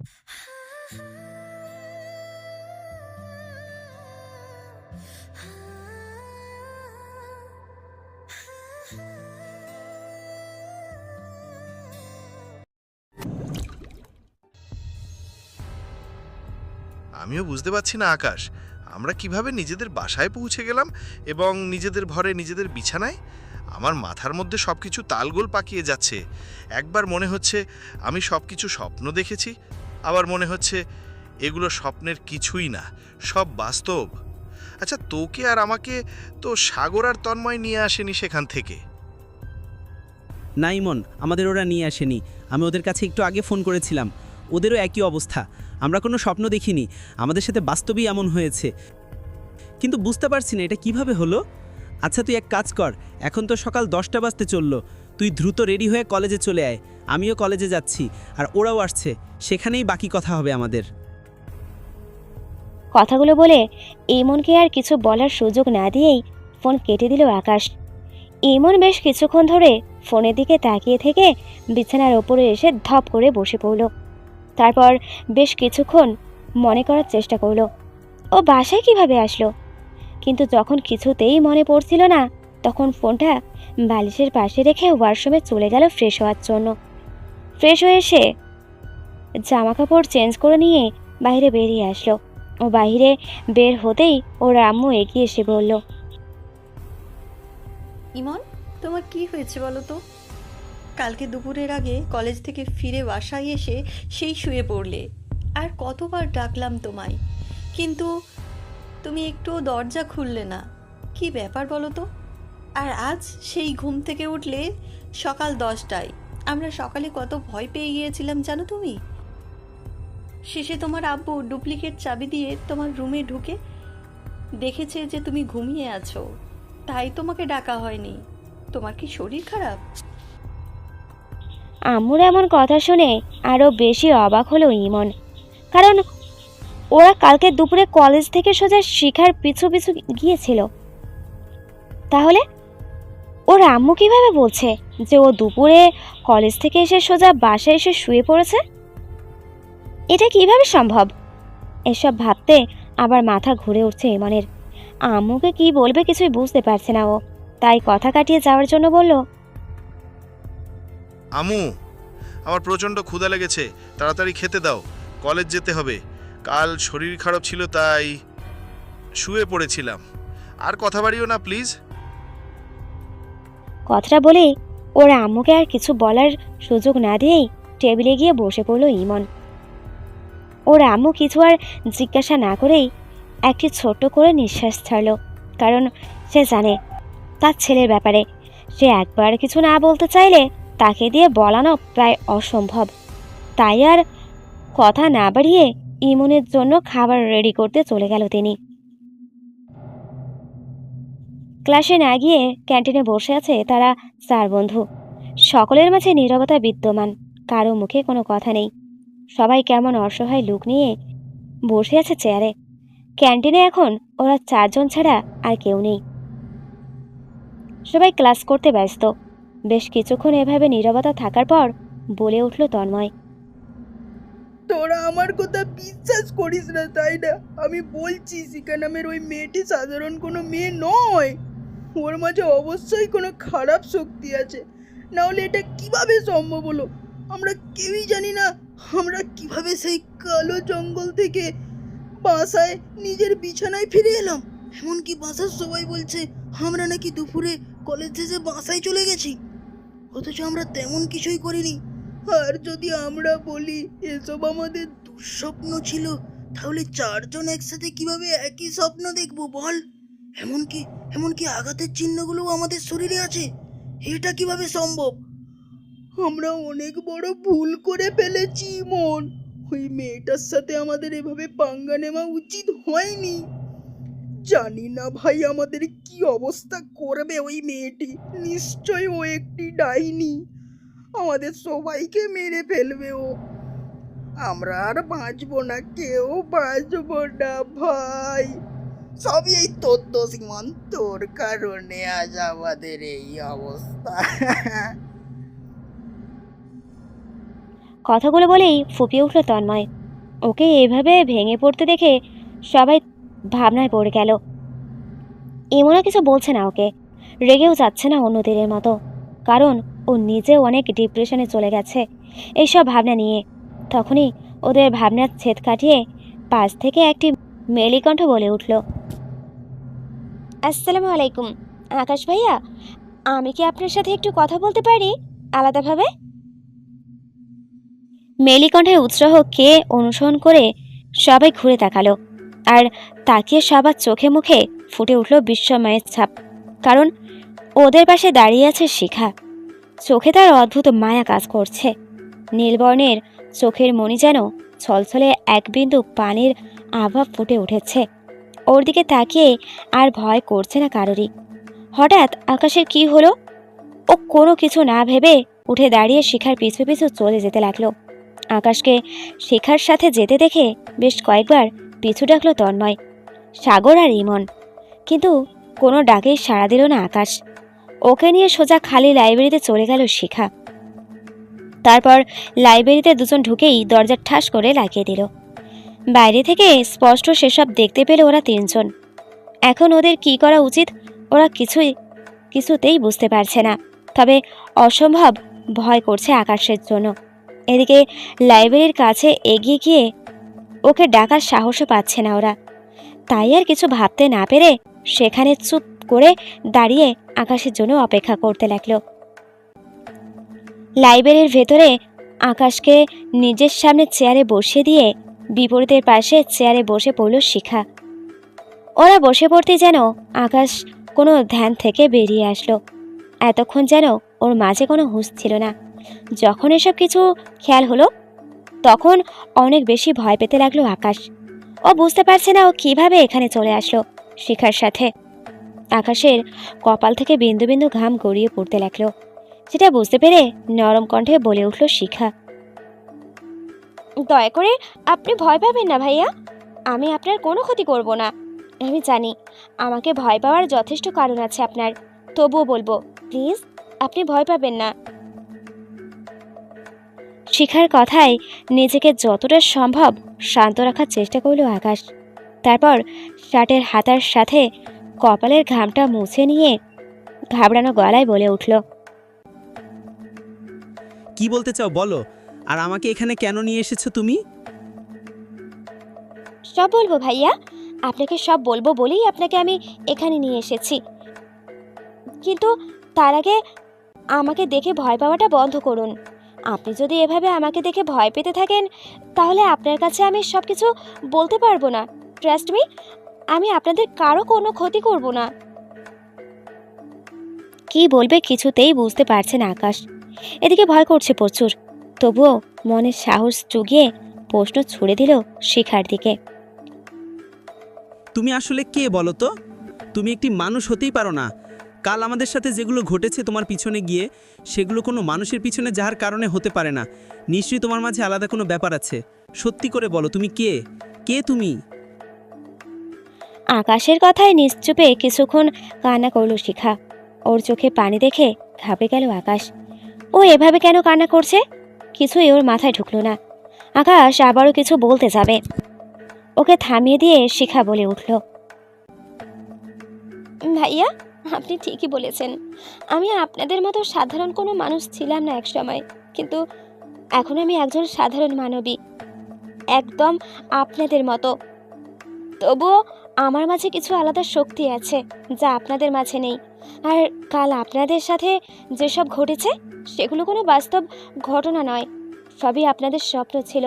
আমিও বুঝতে পারছি না, আকাশ। আমরা কীভাবে নিজেদের বাসায় পৌঁছে গেলাম এবং নিজেদের ঘরে নিজেদের বিছানায়? আমার মাথার মধ্যে সব কিছু তালগোল পাকিয়ে যাচ্ছে। একবার মনে হচ্ছে আমি সব কিছু স্বপ্ন দেখেছি আবার মনে হচ্ছে এগুলো স্বপ্নের কিছুই না, সব বাস্তব। আচ্ছা তোকে আর আমাকে তো সাগর আর তন্ময় নিয়ে আসেনি সেখান থেকে। না ইমন আমাদের ওরা নিয়ে আসেনি। আমি ওদের কাছে একটু আগে ফোন করেছিলাম। ওদেরও একই অবস্থা। আমরা কোনো স্বপ্ন দেখিনি। আমাদের সাথে বাস্তবেই এমন হয়েছে। কিন্তু বুঝতে পারছি না, এটা কীভাবে হলো? আচ্ছা তুই এক কাজ কর। এখন তো সকাল দশটা বাজতে চলল। তুই দ্রুত রেডি হয়ে কলেজে চলে আয়। আমিও কলেজে যাচ্ছি, আর ওরাও আসছে। সেখানেই বাকি কথা হবে আমাদের। কথাগুলো বলে ইমনকে আর কিছু বলার সুযোগ না দিয়েই ফোন কেটে দিল আকাশ। ইমন বেশ কিছুক্ষণ ধরে ফোনের দিকে তাকিয়ে থেকে বিছানার ওপরে এসে ধপ করে বসে পড়ল। তারপর বেশ কিছুক্ষণ মনে করার চেষ্টা করল। ও বাসায় কীভাবে আসলো? কিন্তু যখন কিছুতেই মনে পড়ছিল না, তখন ফোনটা বালিশের পাশে রেখে ওয়াশরুমে চলে গেল ফ্রেশ হওয়ার জন্য। ফ্রেশ হয়ে এসে জামা কাপড় চেঞ্জ করে নিয়ে বাইরে বেরিয়ে আসলো ও বাইরে বের হতেই ওর আম্মু এগিয়ে এসে বলল, ইমন, তোমার কি হয়েছে বলো তো? কালকে দুপুরের আগে কলেজ থেকে ফিরে বাসায় এসে সেই শুয়ে পড়লে। আর কতবার ডাকলাম তোমায়। কিন্তু তুমি একটু দরজা খুললে না। কি ব্যাপার বলো তো? আর আজ সেই ঘুম থেকে উঠলে সকাল দশটায় আমরা সকালে কত ভয় পেয়ে গিয়েছিলাম, জানো তুমি? শেষে তোমার আব্বু ডুপ্লিকেট চাবি দিয়ে তোমার রুমে ঢুকে দেখেছে যে তুমি ঘুমিয়ে আছো। তাই তোমাকে ডাকা হয়নি। তোমার কি শরীর খারাপ? আম্মুর এমন কথা শুনে আরও বেশি অবাক হলো ইমন। কারণ ওরা কালকে দুপুরে কলেজ থেকে সোজা শিখার পিছু পিছু গিয়েছিল। তাহলে ওর আম্মু কীভাবে বলছে যে ও দুপুরে কলেজ থেকে এসে সোজা বাসায় এসে শুয়ে পড়েছে? এটা কীভাবে সম্ভব? এসব ভাবতে আবার মাথা ঘুরে উঠছে ইমনের। আম্মুকে কি বলবে কিছুই বুঝতে পারছে না ও। তাই কথা কাটিয়ে যাওয়ার জন্য বলল আমু আমার প্রচণ্ড ক্ষুধা লেগেছে। তাড়াতাড়ি খেতে দাও। কলেজ যেতে হবে। কাল শরীর খারাপ ছিল তাই শুয়ে পড়েছিলাম। আর কথা বাড়িও না প্লিজ কথাটা বলেই ওর আম্মুকে আর কিছু বলার সুযোগ না দিয়েই টেবিলে গিয়ে বসে পড়ল ইমন। ওর আম্মু কিছু আর জিজ্ঞাসা না করেই একটি ছোট্ট করে নিঃশ্বাস ছাড়ল, কারণ সে জানে তার ছেলের ব্যাপারে। সে একবার কিছু না বলতে চাইলে তাকে দিয়ে বলানো প্রায় অসম্ভব। তাই আর কথা না বাড়িয়ে ইমনের জন্য খাবার রেডি করতে চলে গেল তিনি। ক্লাসে না গিয়ে ক্যান্টিনে বসে আছে তারা চার বন্ধু। সকলের মাঝে নীরবতা বিদ্যমান, কারও মুখে কোনো কথা নেই। সবাই কেমন অসহায় লুক নিয়ে বসে আছে চেয়ারে। ক্যান্টিনে এখন ওরা চারজন ছাড়া আর কেউ নেই। সবাই ক্লাস করতে ব্যস্ত। বেশ কিছুক্ষণ এভাবে নীরবতা থাকার পর বলে উঠল তন্ময়। আমার কথা বিশ্বাস করিস না, তাই না? আমি বলছি শিকা নামের ওই মেয়েটি সাধারণ কোনো মেয়ে নয়। ওর মাঝে অবশ্যই কোনো খারাপ শক্তি আছে। না হলে এটা কীভাবে সম্ভব হলো? আমরা কেউই জানি না, আমরা কীভাবে সেই কালো জঙ্গল থেকে বাসায় নিজের বিছানায় ফিরে এলাম। এমনকি বাসার সবাই বলছে, আমরা নাকি দুপুরে কলেজ শেষে বাসায় চলে গেছি। অথচ আমরা তেমন কিছুই করিনি। আর যদি আমরা বলি, এসব আমাদের দুঃস্বপ্ন ছিল, তাহলে চারজন একসাথে কীভাবে একই স্বপ্ন দেখব বল? এমনকি এমনকি আঘাতের চিহ্নগুলো আমাদের শরীরে আছে। এটা কীভাবে সম্ভব? আমরা অনেক বড় ভুল করে ফেলেছি মন ওই মেয়েটার সাথে আমাদের এভাবে পাঙ্গা নেওয়া উচিত হয়নি। জানি না ভাই আমাদের কি অবস্থা করবে ওই মেয়েটি। নিশ্চয় ও একটি ডাইনি। আমাদের সবাইকে মেরে ফেলবে ও। আমরা আর বাঁচবো না, কেউ বাঁচবো না ভাই। সবই এই তোর দোষ ইমন তোর কারণে আজ আমাদের এই অবস্থা। কথাগুলো বলেই ফুপিয়ে উঠল তন্ময়। ওকে এভাবে ভেঙে পড়তে দেখে সবাই ভাবনায় পড়ে গেল। এমনও কিছু বলছে না ওকে। রেগেও যাচ্ছে না অন্যদের মতো। কারণ ও নিজে অনেক ডিপ্রেশনে চলে গেছে। এইসব ভাবনা নিয়ে তখনই ওদের ভাবনার ছেদ কাটিয়ে পাশ থেকে একটি মেলিকণ্ঠ বলে উঠল, আসসালামু আলাইকুম। আকাশ ভাইয়া, আমি কি আপনার সাথে একটু কথা বলতে পারি আলাদাভাবে? মেলিকণ্ঠের উৎসাহ কে অনুসরণ করে সবাই ঘুরে তাকালো আর তাকিয়ে সবার চোখে মুখে ফুটে উঠল বিস্ময়ের ছাপ, কারণ ওদের পাশে দাঁড়িয়ে আছে শিখা। চোখে তার অদ্ভুত মায়া কাজ করছে। নীলবর্ণের চোখের মনি যেন ছলছলে এক বিন্দু পানির আভা ফুটে উঠেছে। ওর দিকে তাকিয়ে আর ভয় করছে না কারোরই। হঠাৎ আকাশের কি হলো? ও কোনো কিছু না ভেবে উঠে দাঁড়িয়ে শিখার পিছু পিছু চলে যেতে লাগল। আকাশকে শিখার সাথে যেতে দেখে বেশ কয়েকবার পিছু ডাকলো তন্ময়, সাগর আর ইমন। কিন্তু কোনো ডাকেই সাড়া দিল না আকাশ। ওকে নিয়ে সোজা খালি লাইব্রেরিতে চলে গেল শিখা। তারপর লাইব্রেরিতে দুজন ঢুকেই দরজা ঠাস করে লাগিয়ে দিল। বাইরে থেকে স্পষ্ট সেসব দেখতে পেল ওরা তিনজন। এখন ওদের কি করা উচিত, ওরা কিছুই, কিছুতেই বুঝতে পারছে না। তবে অসম্ভব ভয় করছে আকাশের জন্য। এদিকে লাইব্রেরির কাছে এগিয়ে গিয়ে ওকে ডাকার সাহসও পাচ্ছে না ওরা। তাই আর কিছু ভাবতে না পেরে সেখানে চুপ করে দাঁড়িয়ে আকাশের জন্য অপেক্ষা করতে লাগল। লাইব্রেরির ভেতরে আকাশকে নিজের সামনে চেয়ারে বসিয়ে দিয়ে বিপরীতের পাশে চেয়ারে বসে পড়ল শিখা। ওরা বসে পড়তে যেন আকাশ কোনো ধ্যান থেকে বেরিয়ে আসলো। এতক্ষণ যেন ওর মাঝে কোনো হুঁশ ছিল না। যখন এসব কিছু খেয়াল হলো, তখন অনেক বেশি ভয় পেতে লাগল আকাশ। ও বুঝতে পারছে না ও কীভাবে এখানে চলে আসলো শিখার সাথে। আকাশের কপাল থেকে বিন্দু বিন্দু ঘাম গড়িয়ে পড়তে লাগল। সেটা বুঝতে পেরে নরম কণ্ঠে বলে উঠল শিখা। দয়া করে আপনি ভয় পাবেন না ভাইয়া। আমি আপনার কোনো ক্ষতি করব না। আমি জানি আমাকে ভয় পাওয়ার যথেষ্ট কারণ আছে আপনার। তবুও বলব, প্লিজ আপনি ভয় পাবেন না। শিখার কথায় নিজেকে যতটা সম্ভব শান্ত রাখার চেষ্টা করল আকাশ। তারপর শার্টের হাতার সাথে কপালের ঘামটা মুছে নিয়ে ঘাবড়ানো গলায় বলে উঠল কি বলতে চাও বলো? আর আমাকে এখানে কেন নিয়ে এসেছ তুমি? সব বলব ভাইয়া। আপনাকে সব বলব বলেই আপনাকে আমি এখানে নিয়ে এসেছি। কিন্তু তার আগে আমাকে দেখে ভয় পাওয়াটা বন্ধ করুন। আপনি যদি এভাবে আমাকে দেখে ভয় পেতে থাকেন, তাহলে আপনার কাছে আমি সব কিছু বলতে পারব না। ট্রাস্ট মি আমি আপনাদের কারও কোনো ক্ষতি করব না। কি বলবে কিছুতেই বুঝতে পারছেন আকাশ। এদিকে ভয় করছে প্রচুর। তবুও মনের সাহস জুগিয়ে প্রশ্ন ছুড়ে দিল শিখার দিকে। তুমি আসলে কে বলো তো? তুমি একটি মানুষ হতেই পারো না। কাল আমাদের সাথে যেগুলো ঘটেছে তোমার পিছনে গিয়ে সেগুলো কোনো মানুষের পিছনে যাওয়ার কারণে হতে পারে না। নিশ্চয়ই তোমার মাঝে আলাদা কোনো ব্যাপার আছে। সত্যি করে বলো তুমি কে? কে তুমি? আকাশের কথায় নিশ্চুপে কিছুক্ষণ কান্না করল শিখা। ওর চোখে পানি দেখে ঘাবড়ে গেল আকাশ। ও এভাবে কেন কান্না করছে? কিছুই ওর মাথায় ঢুকলো না। আকাশ আবারও কিছু বলতে যাবে। ওকে থামিয়ে দিয়ে শিখা বলে উঠল। ভাইয়া, আপনি ঠিকই বলেছেন। আমি আপনাদের মতো সাধারণ কোনো মানুষ ছিলাম না একসময়। কিন্তু এখন আমি একজন সাধারণ মানবী। একদম আপনাদের মতো। তবুও আমার মাঝে কিছু আলাদা শক্তি আছে, যা আপনাদের মাঝে নেই। আর কাল আপনাদের সাথে যেসব ঘটেছে সেগুলো কোনো বাস্তব ঘটনা নয়। সবই আপনাদের স্বপ্ন ছিল।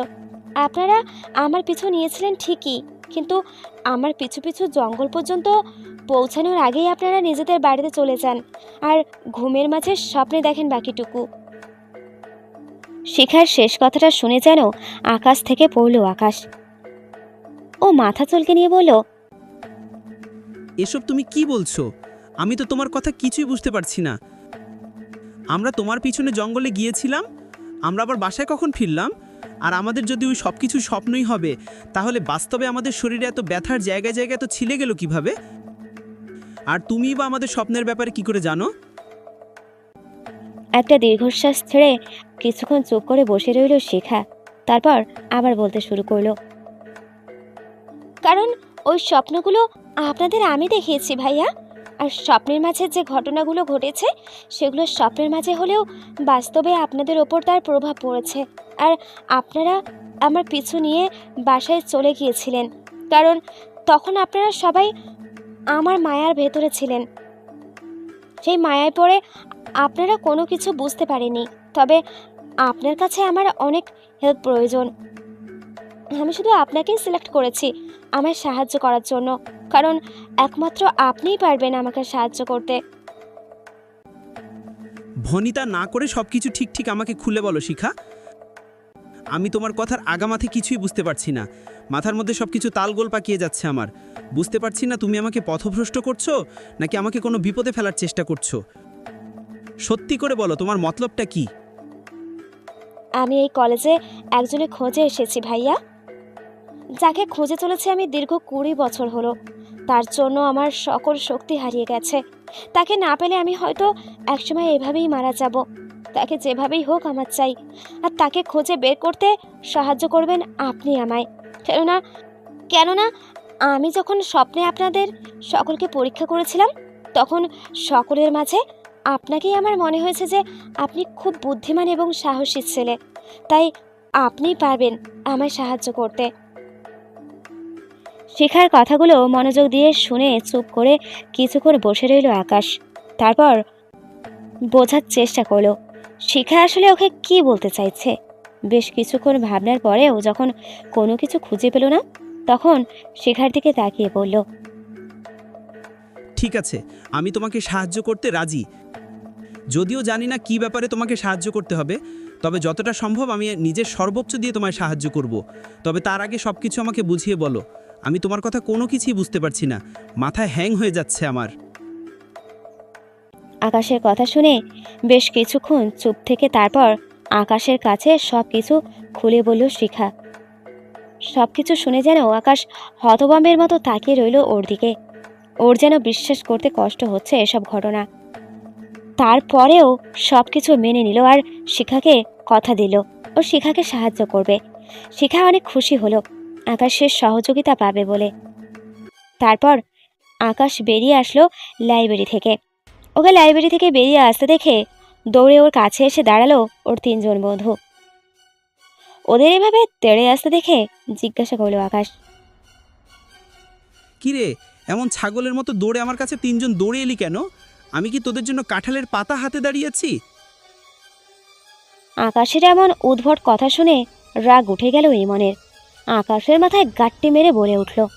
আপনারা আমার পিছু নিয়েছিলেন ঠিকই, কিন্তু আমার পিছু পিছু জঙ্গল পর্যন্ত পৌঁছানোর আগেই আপনারা নিজেদের বাড়িতে চলে যান আর ঘুমের মাঝে স্বপ্নে দেখেন বাকিটুকু। শিখার শেষ কথাটা শুনে যেন আকাশ থেকে পড়ল আকাশ। ও মাথা চলকে নিয়ে বলল, এসব তুমি কি বলছো? আমি তো তোমার কথা কিছুই বুঝতে পারছি না। আমরা তোমার পিছনে জঙ্গলে গিয়েছিলাম, আমরা আবার বাসায় কখন ফিরলাম? আর আমাদের যদি ওই সব কিছু স্বপ্নই হবে, তাহলে বাস্তবে আমাদের শরীরে এত ব্যথার জায়গায় জায়গায় তো ছিলে গেল কীভাবে? আর তুমি বা আমাদের স্বপ্নের ব্যাপারে কি করে জানো? একটা দীর্ঘশ্বাস ছেড়ে কিছুক্ষণ চুপ করে বসে রইল শেখা, তারপর আবার বলতে শুরু করল। কারণ ওই স্বপ্নগুলো আপনাদের আমি দেখিয়েছি, ভাইয়া। আর স্বপ্নের মাঝে যে ঘটনাগুলো ঘটেছে, সেগুলো স্বপ্নের মাঝে হলেও বাস্তবে আপনাদের ওপর তার প্রভাব পড়েছে। আর আপনারা আমার পিছু নিয়ে বাসায় চলে গিয়েছিলেন, কারণ তখন আপনারা সবাই আমার মায়ার ভেতরে ছিলেন। সেই মায়ায় পড়ে আপনারা কোনো কিছু বুঝতে পারেনি তবে আপনার কাছে আমার অনেক হেল্প প্রয়োজন। আমি শুধু আপনাকেই সিলেক্ট করেছি আমায় সাহায্য করার জন্য। কারণ একমাত্র আপনিই পারবেন আমাকে সাহায্য করতে। ভনিতা না করে সব কিছু ঠিক ঠিক আমাকে খুলে বলো শিখা। আমি তোমার কথার আগামাথে কিছুই বুঝতে পারছি না। মাথার মধ্যে সব কিছু তালগোল পাকিয়ে যাচ্ছে আমার। বুঝতে পারছি না তুমি আমাকে পথভ্রষ্ট করছ নাকি আমাকে কোনো বিপদে ফেলার চেষ্টা করছ? সত্যি করে বলো তোমার মতলবটা কি? আমি এই কলেজে একজনের খোঁজে এসেছি ভাইয়া। যাকে খুঁজে চলেছে আমি দীর্ঘ কুড়ি বছর হলো। তার জন্য আমার সকল শক্তি হারিয়ে গেছে। তাকে না পেলে আমি হয়তো একসময় এভাবেই মারা যাব। তাকে যেভাবেই হোক আমার চাই। আর তাকে খুঁজে বের করতে সাহায্য করবেন আপনি আমায়। কেননা কেননা, আমি যখন স্বপ্নে আপনাদের সকলকে পরীক্ষা করেছিলাম, তখন সকলের মাঝে আপনাকেই আমার মনে হয়েছে যে আপনি খুব বুদ্ধিমান এবং সাহসী ছেলে। তাই আপনি পারবেন আমায় সাহায্য করতে। শিখার কথাগুলো মনোযোগ দিয়ে শুনে চুপ করে কিছুক্ষণ বসে রইল আকাশ। তারপর বোঝার চেষ্টা করল, শিখা আসলে ওকে কি বলতে চাইছে? বেশ কিছুক্ষণ ভাবনার পরেও যখন কোনো কিছু খুঁজে পেল না, তখন শিখার দিকে তাকিয়ে বলল, ঠিক আছে, আমি তোমাকে সাহায্য করতে রাজি। যদিও জানি না কি ব্যাপারে তোমাকে সাহায্য করতে হবে, তবে যতটা সম্ভব আমি নিজের সর্বোচ্চ দিয়ে তোমায় সাহায্য করব। তবে তার আগে সব কিছু আমাকে বুঝিয়ে বলো। আমি তোমার কথা কোনো কিছুই বুঝতে পারছি না। মাথায় হ্যাং হয়ে যাচ্ছে আমার। আকাশের কথা শুনে বেশ কিছুক্ষণ চুপ থেকে তারপর আকাশের কাছে সব কিছু খুলে বলল শিখা। সব কিছু শুনে যেন আকাশ হতবম্বের মতো তাকিয়ে রইল ওর দিকে। ওর যেন বিশ্বাস করতে কষ্ট হচ্ছে এসব ঘটনা। তারপরেও সব কিছু মেনে নিল আর শিখাকে কথা দিল। ও শিখাকে সাহায্য করবে। শিখা অনেক খুশি হলো। আকাশের সহযোগিতা পাবে বলে। তারপর আকাশ বেরিয়ে আসলো লাইব্রেরি থেকে। ওকে লাইব্রেরি থেকে বেরিয়ে আসতে দেখে দৌড়ে ওর কাছে এসে দাঁড়াল ওর তিনজন বন্ধু। ওদের এভাবে তেড়ে আসতে দেখে জিজ্ঞাসা করল আকাশ। কিরে এমন ছাগলের মতো দৌড়ে আমার কাছে তিনজন দৌড়ে এলি কেন? আমি কি তোদের জন্য কাঁঠালের পাতা হাতে দাঁড়িয়েছি আকাশের এমন উদ্ভট কথা শুনে রাগ উঠে গেল ইমনের। আকাশের মাথায় গাট্টি মেরে বলে উঠল।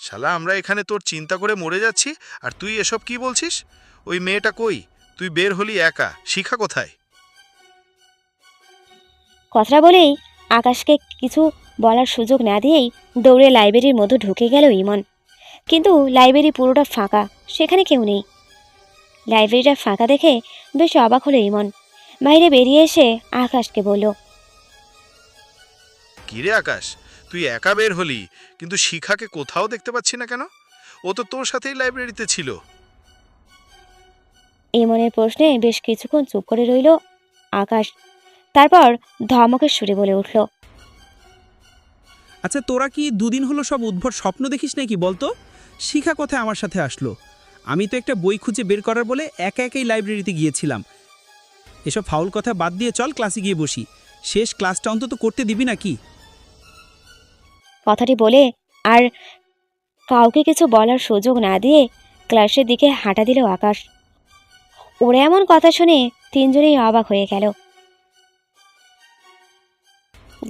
শালা আমরা এখানে তোর চিন্তা করে মরে যাচ্ছি আর তুই এসব কি বলছিস? ওই মেয়েটা কই? তুই বের হলি একা শিখা কোথায়? কথাটা বলেই আকাশকে কিছু বলার সুযোগ না দিয়েই দৌড়ে লাইব্রেরির মধ্যে ঢুকে গেল ইমন। কিন্তু লাইব্রেরি পুরোটা ফাঁকা সেখানে কেউ নেই। লাইব্রেরিটা ফাঁকা দেখে বেশ অবাক হলো ইমন। বাইরে বেরিয়ে এসে আকাশকে বলল কিরে আকাশ? তুই একা বের হলি কিন্তু শিখাকে কোথাও দেখতে পাচ্ছি না কেন? ও তো তোর সাথেই লাইব্রেরিতে ছিল। ইমনের প্রশ্নে বেশ কিছুক্ষণ চুপ করে রইল আকাশ। তারপর ধমকের সুরে বলে উঠল আচ্ছা তোরা কি দুদিন হলো সব উদ্ভট স্বপ্ন দেখিস নাকি বলতো? শিখা কোথায় আমার সাথে আসলো? আমি তো একটা বই খুঁজে বের করার বলে একা একাই লাইব্রেরিতে গিয়েছিলাম। এসব ফাউল কথা বাদ দিয়ে চল ক্লাসে গিয়ে বসি। শেষ ক্লাসটা অন্তত করতে দিবি নাকি? কথাটি বলে আর কাউকে কিছু বলার সুযোগ না দিয়ে ক্লাসের দিকে হাঁটা দিল আকাশ। ওরা এমন কথা শুনে তিনজনেই অবাক হয়ে গেল।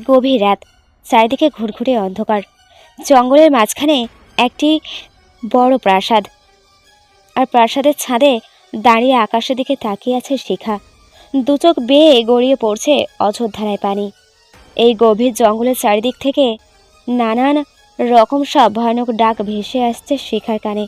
গভীর রাত, চারিদিকে ঘুরঘুরে অন্ধকার। জঙ্গলের মাঝখানে একটি বড় প্রাসাদ। আর প্রাসাদের ছাদে দাঁড়িয়ে আকাশের দিকে তাকিয়ে আছে শিখা। দুচোখ বেয়ে গড়িয়ে পড়ছে অযোধ্যারায় পানি। এই গভীর জঙ্গলের চারিদিক থেকে নানান রকম সব ভয়ানক ডাক ভেসে আসছে শিখার কানে।